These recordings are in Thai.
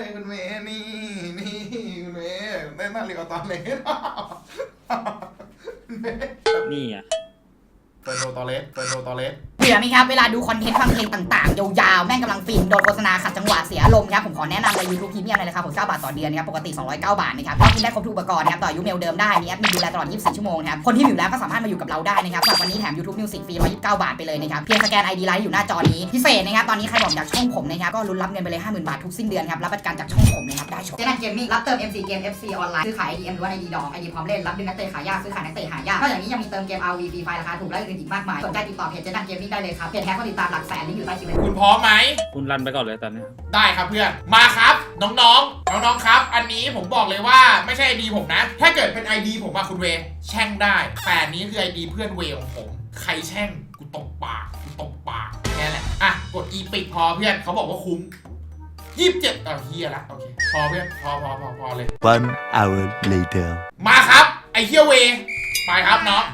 เลยคุณเมย์นี่นี่คุณเมย์ได้มาเรียวตอนเล็ก นี่อะ ปิดโดตอเล็กเปิดโดตอเล็กเบื่อไหมครับ เวลาดูคอนเทนต์ฟังเพลงต่างๆ ยาวๆ แม่งกำลังฟินโดนโฆษณาขัดจังหวะเสียอารมณ์ครับ ผมขอแนะนำเลย YouTube Premium เลยนะครับผม9บาทต่อเดือนนะครับ ปกติ 209 บาทนะครับก็กินได้ครบทุกอุปกรณ์นะครับ ต่ออายุเมลเดิมได้ มีแอดมินดูแลตลอด 24 ชั่วโมงนะครับ คนที่อยู่แล้วก็สามารถมาอยู่กับเราได้นะครับสำหรับวันนี้แถม YouTube Music ฟรี129 บาทไปเลยนะครับเพียงสแกน ID ไลน์อยู่หน้าจอนี้พิเศษนะครับตอนนี้ใครบอกอยากช่องผมนะครับก็ลุ้นรับเงินไปเลย50,000บาททุกสิ้นเดือนครับรับประกันจากช่องผมนะครับได้ชมเจนันเกมมิ่งรับเติม MC เกม FC ออนไลน์ซื้อขาย IDM หรือว่า ID ดอง ID พร้อมเล่นรับดึงนักเตะขายยากซื้อขายนักเตะหายากนอกจากนี้ยังมีเติมเกม RV ฟรีไฟล์ราคาถูกและอื่นๆอีกมากมาย สนใจติดต่อเพจเจนันเกมมิ่งได้เลยครับ เพจแท้ก็ติดตามหลักแสนลิงก์อยู่ใต้คลิปเลย คุณพร้อมไหม คุณรันไปก่อนเลยตอนนี้ ได้ครับเพื่อน มาครับ น้องๆ น้องๆ ครับ อันนี้ผมบอกเลยว่าไม่ใช่ไอดีผมนะ ถ้าเกิดเป็นไอดีผมอะคุณเว แช่งได้ แต่อันนี้คือไอดีเพื่อนเวของผม ใครแช่งกูตบปาก กูตบปากแค่นั้นแหละ อะ กดอีปิดพอเพื่อน เขาบอกว่าคุ้มยี่สิบเจ็ดเอาเฮียละโอเค พอเพื่อน พอพอพอพอเลย One hour later. มาครับ ไอเฮียเว ไปครับน้อง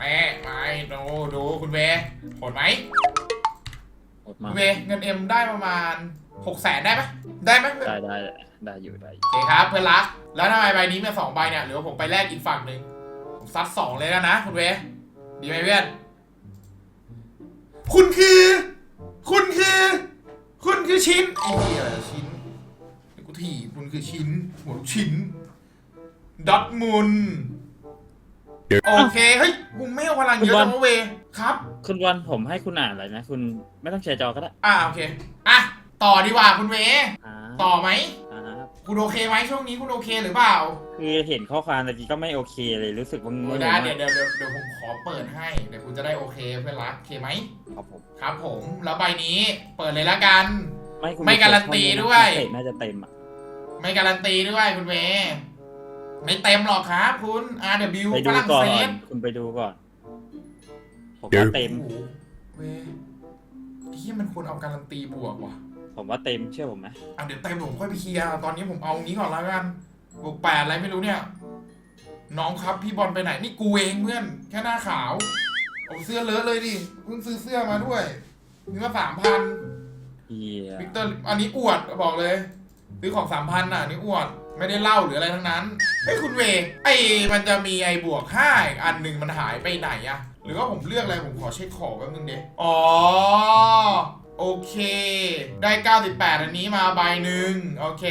แม่ไปดูดูคุณเวโหดไหมหมดมาคุณเวเงินเอ็มได้ประมาณหกแสนได้ไหมได้ไหมได้ได้ได้อยู่ได้อยู่โอเคครับเพื่อนรัก แล้วทำไมใบนี้มีสองใบเนี่ยหรือว่าผมไปแลกอีกฝั่งหนึ่งผมซัดสองเลยแล้วนะคุณเวดีไหมเพื่อนคุณคือ คุณคือ คุณคือชิ้นไอ้เหี้ยชิ้นเดี๋ยวกูถีบคุณคือชิ้นหัวลูกชิ้นดอทมุน โอเค เฮ้ยมึงไม่เอาพลังเยอะจังวะเวครับ คุณวันผมให้คุณอ่านอะไรนะ คุณไม่ต้องแชร์จอก็ได้อ่าโอเค อะ ต่อดีกว่าคุณเว อ่าต่อไหมอ่าคุณโอเคไหมช่วงนี้คุณโอเคหรือเปล่าคือเห็นข้อความตะกี้ก็ไม่โอเคเลยรู้สึกว่าเอง่วองได้เดี๋ยวเดี๋ยวเดี๋ยวเดี๋ยวผมขอเปิดให้ เดี๋ยวคุณจะได้โอเคเพื่อนรักโอเคไหม ครับผมครับผม แล้วใบนี้เปิดเลยละกัน ไม่คุณไม่การันตีด้วย เตะน่าจะเต็มอะ ไม่การันตีด้วยคุณเว ไม่เต็มหรอกครับคุณ RW ไปฝดูรั่งก่อเศน สคุณไปดูก่อน ผมว่าเต็ม โอ้โหเวที่มันควรเอาการันตีบวกว่ะผมว่าเต็มเชื่อผมไหมอะเดี๋ยวเต็มผมค่อยไปเคลียร์ตอนนี้ผมเอางี้ก่อนแล้วกันบวกแปดอะไรไม่รู้เนี่ย น้องครับพี่บอลไปไหนนี่กูเองเพื่อน แค่หน้าขาวเอาเสื้อเลอะเลยดิเพิ่งซื้อเสื้อมาด้วยนี่มาสามพันเฮียวิกเตอร์อันนี้อวดบอกเลยซื้อของสามพันอะอันนี่อวด ไม่ได้เล่าหรืออะไรทั้งนั้นไอ้ยคุณเวไอ้มันจะมีไอ้บวกห้าอีกอันหนึ่งมันหายไปไหนอะหรือว่าผมเลือกอะไรผมขอเช็คของแป๊บนึงเดอ๋อ โอเค ได้ 98 อันนี้มาใบหนึ่งโอเค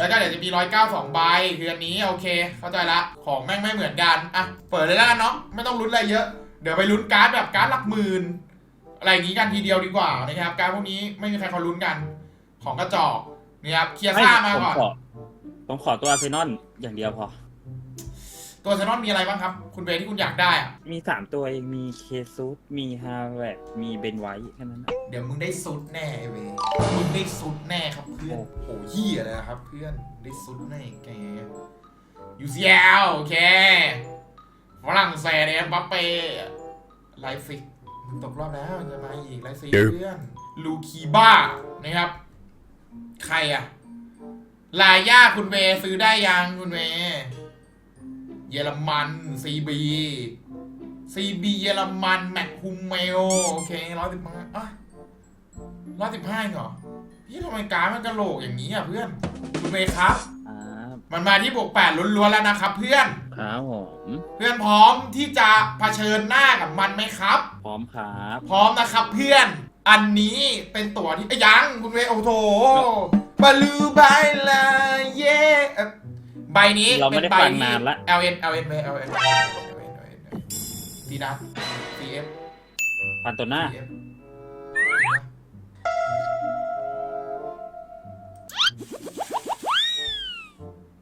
แล้วก็เดี๋ยวจะมี 192 ใบ คืออันนี้ โอเค เข้าใจละ ของแม่งไม่เหมือนกัน อะ เปิดเลยล้วกันเนาะไม่ต้องลุ้นอะไรเยอะ เดี๋ยวไปลุ้นการ์ดแบบการ์ดหลักหมื่น อะไรอย่างนี้กันทีเดียวดีกว่านะครับ การ์ดพวกนี้ไม่มีใครเขาลุ้นกัน ของกระจอกนี่ครับ เคลียร์ซ่ามาก่อนขอ ผมขอตัวอาร์เซนอลอย่างเดียวพอ ตัวเซนอนมีอะไรบ้างครับ คุณเบย์ที่คุณอยากได้อะมีสามตัวเองมีเคซูดมีฮาแวร์มีเบนไวท์แค่นั้นนะ เดี๋ยวมึงได้ซุดแน่เว้ยมึงได้ซุดแน่ครับเพื่อน โอ้ โหเหี้ยเลยนะครับ เพื่อน ได้ซุดแน่แก UCL โอเค ฝรั่งเศสเอ็มบัปเป้ไลฟ์ฟิก มึงตกรอบแล้วจะมาอีกไลฟ์ฟิกเพื่อน ลูคีบ้านะครับ ใครอะ ลายย่าคุณเวย์ซื้อได้ยังคุณเวย์เยอรมัน CB CB เยอรมันแมคคุมเมลโอเคร้อยสิบห้าอะร้อยสิบห้าเหรอพี่ทำไมการดมันกระโหลกอย่างนี้อะเพื่อน คุณเวย์ครับอ่ามันมาที่บวกแปดล้วนๆแล้วนะครับเพื่อน ครับผมเพื่อนพร้อมที่จะเผชิญหน้ากับมันไหมครับ พร้อมครับ พร้อมนะครับเพื่อน อันนี้เป็นตั๋วที่เอ้ยยังคุณเวย์โอ้โถ บาลูบายลาเย่เอ่อใบนี้เราไม่เป็นได้ใบฟังที่นานละ L N L N เ L N L N ดีนะ C F พันตัวหน้า C F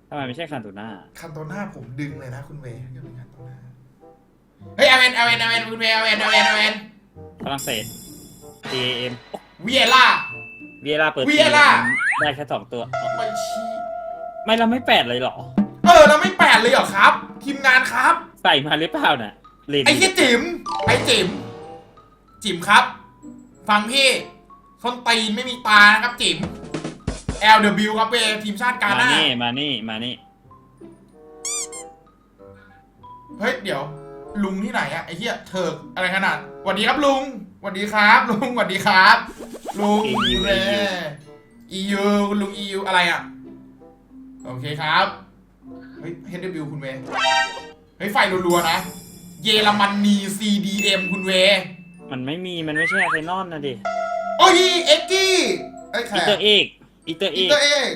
ทำไมไม่ใช่คันตัวหน้า คันโตหน้าผมดึงเลยนะคุณเวย์ก็เป็นคันโตหน้าเฮ้ย L N L N L N คุณเวย์ L N L N L N ฝรั่งเศส TM เวียล่า เวียร่าเปิดเวียร่า ได้แค่สองตัวไปชี้ไม่เราไม่แปดเลยเหรอ เออแล้วไม่แปดเลยเหรอครับ ทีมงานครับ ใส่มาหรือเปล่าน่ะเลนไอ้ที่จิ๋มไอ้จิ๋มจิ๋มครับ ฟังพี่ส้นตีนไม่มีตานะครับจิ๋ม LW ครับเวทีมชาติกามาหน้านี่มานี่มานี่เฮ้ยเดี๋ยว ลุงที่ไหนอะไอ้เหี้ยเถิกอะไรขนาดสวัสดีครับลุงสวัสดีครับ ลุงสวัสดีครับ ลุงเร EU คุณลุง EU อะไรอะ โอเคครับ เฮ้ย HW คุณเวย์เฮ้ย ไฟรัวๆนะ เยอรมนี CDM คุณเวย์มันไม่มีมันไม่ใช่อาร์เซนอลนะดิโอ้ยเอ็กกี้ไอ้ยแขอีกเตอร์เอกอีเตอร์เออีกเตอร์เอก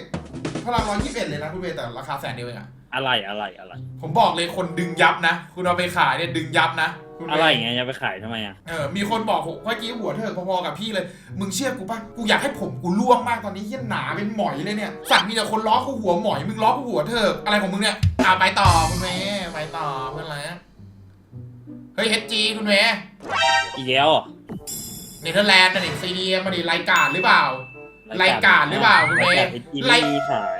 พลังร้อยยี่สิบเอ็ดเลยนะคุณเวย์แต่ราคาแสนเดียวเองอะอะไรอะไรอะไร ผมบอกเลยคนดึงยับนะ คุณเอาไปขายเนี่ยดึงยับนะ คุณเวย์อะไรไงจะไปขายทำไมอะ เออมีคนบอกผมเมื่อกี้หัวเธอพอๆกับพี่เลย มึงเชื่อกูป่ะกูอยากให้ผมกูล่วงมากตอนนี้เหี้ยหนาเป็นหมอยเลยเนี่ยสัตว์มีแต่คนล้อกูหัวหมอยมึงล้อกูหัวเธออะไรของมึงเนี่ยอ่าไปต่อคุณเมย์ไปต่อเพื่อนอะไรนะเฮ้ยเฮจีคุณเมย์อีกแล้วเหรอเนเธอร์แลนด์นะดิซีดีมาดิรายการหรือเปล่ารายการหรือเปล่าคุณเมย์รายการอีรายไม่มีขาย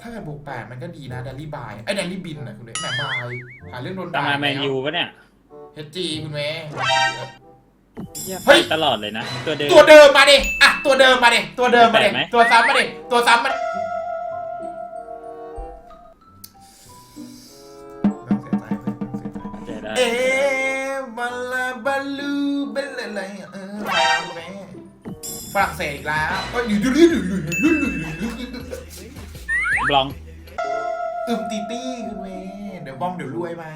ถ้าเกิดบวกแปดมันก็ดีนะเดลี่บายไอ้ดลี่บินนะคุณเอ๋แหมบายหาเรื่องโดนตาด่ามมาแมนยูปะเนี่ยเฮจีคุณเมย์ เหี้เฮ้ย ตลอดเลยนะ ตัวเดิม ตัวเดิมมาดิอะตัวเดิมมาดิตัวเดิมมาดิตัวซ้ำมาดิตัวซ้ำมาดิต้องเสียใจเว้ยต้องเสียใจ เจได้ เอ๊ะบาลาบาลูเบลอะไรอะเออฝรั่งเศสอีกแล้วก็อยู่ดูดูดูดูดูดูดู ลอง อึมตีตี้คุณเมย์เดี๋ยวบ้องเดี๋ยวรวยไหม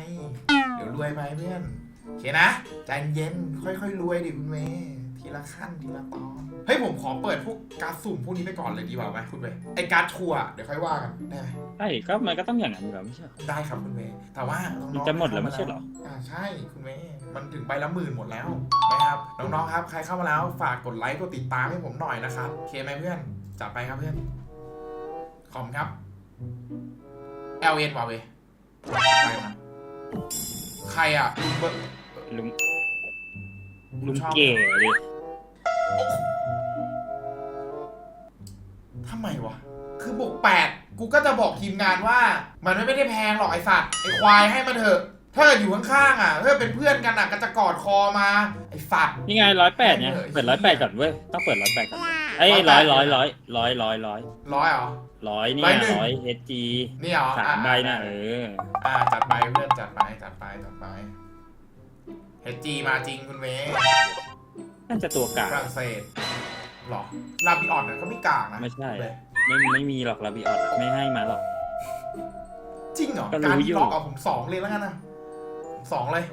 เดี๋ยวรวยไหมเพื่อนโอเคนะใจเย็นค่อยๆรวยดิคุณเมย์ทีละขั้นทีละตอน เฮ้ยผมขอเปิดพวกการดสุ่มพวกนี้ไปก่อนเลยดีกว่าไหมคุณเมย์ไอการดทัวร์เดี๋ยวค่อยว่ากันได้ไหมใช่ก็มันก็ต้องอย่างนั้นอยู่แล้วไม่ใช่เหรอได้ครับคุณเมย์แต่ว่าน้องๆมันจะหมดแล้วไม่ใช่เหรอ อ่าใช่คุณเมย์มันถึงใบละหมื่นหมดแล้วนะครับน้องๆครับ ใครเข้ามาแล้วฝากกดไลค์กดติดตามให้ผมหน่อยนะครับโอเคไหมเพื่อนจัดไปครับเพื่อนขอบคุณครับ L N ว่ะเว้ยใครมาใครอะลุงเบิร์ลุงลุลุงงชอบเก๋ดิทำไมวะ คือบวกแปดกูก็จะบอกทีมงานว่า มันไม่ได้แพงหรอกไอสัตว์ไอควายให้มาเถอะ ถ้าเกิดอยู่ข้างๆอะถ้าเป็นเพื่อนกันอะก็จะกอดคอมา ไอสัตว์นี่ไงร้อยแปดเนี่ยเออเปิดร้อยแปดก่อนเว้ยต้องเปิดร้อยแปดก่อน เอ้ย108ร้อยร้อยร้อยร้อยร้อยร้อยร้อยเหรอ ร้อยนี่ร้ไงอยหนึ่ง ร้อยเอจีนี่เหรอสามใบนะเอออ่าจัดไปเพื่อนจัดไปจัดไปจัดไปเฮจีมาจริงคุณเวย์น่าจะตัวกลางฝรั่งเศสหรอลาบิออนน่ะก็ไม่กลางนะไม่ใช่ เลยไม่ไม่มีหรอกลาบิออดไม่ให้มาหรอก จริงเหรอก็รู้การอยู่ ล็อกเอาผมสองเลยแล้วกันนะผมสองเลย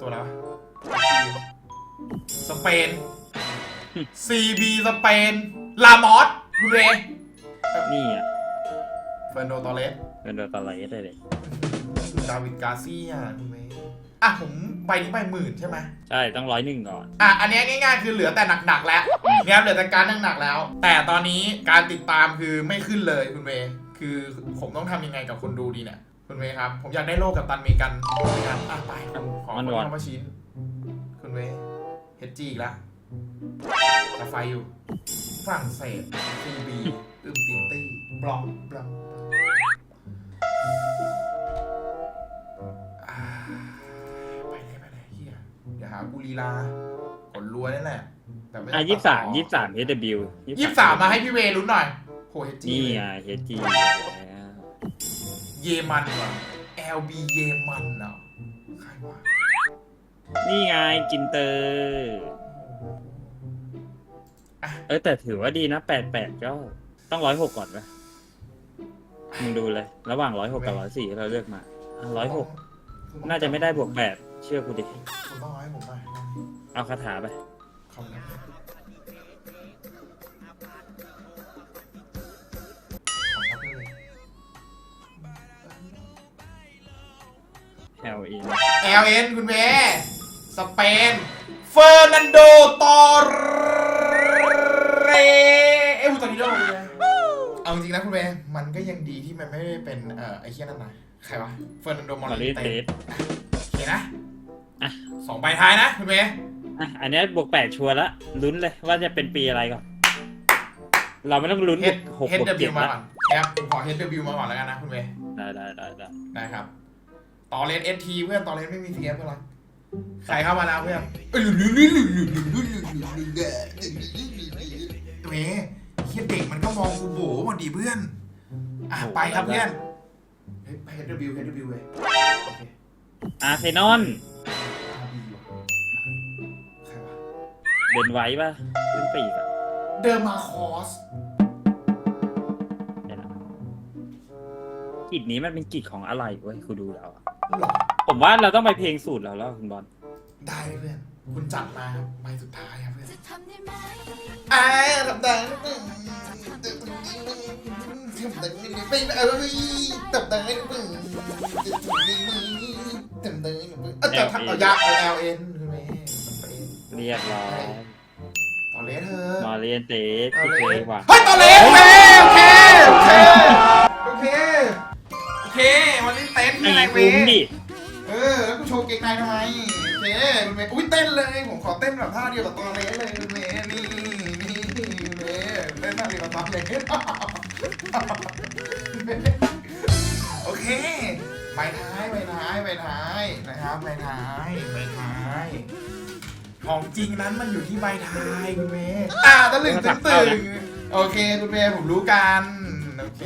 ตัวแล้วะสเปน CB สเปน ลามอสคุณเรย์นี่อะเฟรนโดตอเลสเป็นตัวตะไลได้เลยดาวิดกาเซียคุณเรย์อะผมใบนี้ใบหมื่นใช่ไหม ใช่ต้องร้อยหนึ่งก่อน อะ อันเนี้ยง่ายๆ คือเหลือแต่หนักๆแล้วเนี่ยครับเหลือแต่การหนักๆแล้ว แต่ตอนนี้การติดตามคือไม่ขึ้นเลยคุณเวย์คือผมต้องทำยังไงกับคนดูดีเนี่ย คุณเวย์ครับ ผมอยากได้โลกกับตันเมกันเมกันอะไปผมขอคนที่เข้ามาชิ้น คุณเวย์เฮดจีอีกแล้ว ตาไฟอยู่ฝรั่งเศสซีบีอึมตินตี้บล็อกบล็อกอ่าไปเลยไปเลยเฮียอย่าหากูลีลาผลรัวนี่แหละแต่ไม่ต้อะงยี่สามตัดต่อยี่สามเอสบิวยี่สิบสามมาให้พี่เวย์ลุ้นหน่อยโหเฮดจีนี่ไงเฮจีเยมันว่ะ LB เยมันเหรอใครวะนี่ไงกินเตอร์อะเออแต่ถือว่าดีนะแปดแปดก็ต้องร้อยหกก่อนปะมึงดูเลย ระหว่างร้อยหกกับร้อยสี่เราเลือกมาร้อยหกคุณต้องน่าจะไม่ได้บวกแปดเชื่อกูดิคุณต้องเอาให้ผมหน่อยเอาคาถาไปคำนี้ขอบคุณครับพี่เวย์ L E LN คุณเวย์สเปน เฟอร์นันโด ตอเรเอวตอริโดคุณเวยเอาจริงๆนะคุณเวย์มันก็ยังดีที่มันไม่ได้เป็นเอ่อไอ้เคียนั่นนะใครวะเฟอร์นันโดมอมาริเตเตสโอเคนะอะ สองใบท้ายนะคุณเวย์อะอันเนี้ยบวกแปดชัวร์ละลุ้นเลยว่าจะเป็นปีอะไรก่อน เราไม่ต้องลุ้นเฮดกหกเฮดบวกเดบิเจ็วดมาละก่อนนะครับผมขอเฮดเดบิวมาก่อนแล้วกันนะคุณเวย์ได้ได้ได้ได้ได้ครับต่อเลนเอทีเพื่อนต่อเลนไม่มีเทียเพื่อนรักใครเข้ามาแล้วเพื่อน เอ้ยเมเฮียเด็กมันก็มองกูโบหมดดีเพื่อน อะไปครับเพื่อนเฮ้ยเฮดเดบิวเฮดเดบิวเว้ยโอเคอาร์เซนอลอาร์บีว่ะใครวะเดินไว้ป่ะขึ้นปีกอะเดิมมาคอสเดี๋ยวนะกิจนี้มันเป็นกิจของอะไรเว้ยคุณดูแล้วอะหรอผมว่าเราต้องไปเพลงสูตรแล้วแล้วคุณบอลได้เพื่อน คุณจัดมาครับใบสุดท้ายครับเพื่อนจะทำได้ไหมไอ้ทำได้ทำได้ไม่เอ้ยทำได้ทำได้ทำได้เออแต่ทำเอายากเอา L N คือไหมเรียบร้อยต่อเลสเธอมาเรียนเตะต่อที่เลเคสยว่ะเฮ้ยต่อเลสโอเคโอเคโอเคโอเคโอเควันนี้เต้นไอ้ยังไงเว้คุ้มดิเออแล้วกูโชว์เก่งในทำไม โอเคคุณเมย์อุ้ยเต้นเลยผมขอเต้นแบบท่าเดียวกับตอนเลสเลยคุณเมย์นี่นี่คุณเมย์เต้นท่าเดียวกับตอนเลสโอเคใบท้ายใบท้ายใบท้ายนะครับใบท้ายใบท้ายของจริงนั้นมันอยู่ที่ใบท้ายคุณเมย์อ่าตะลึงตึงตึงโอเคคุณเมย์ผมรู้กันโอเค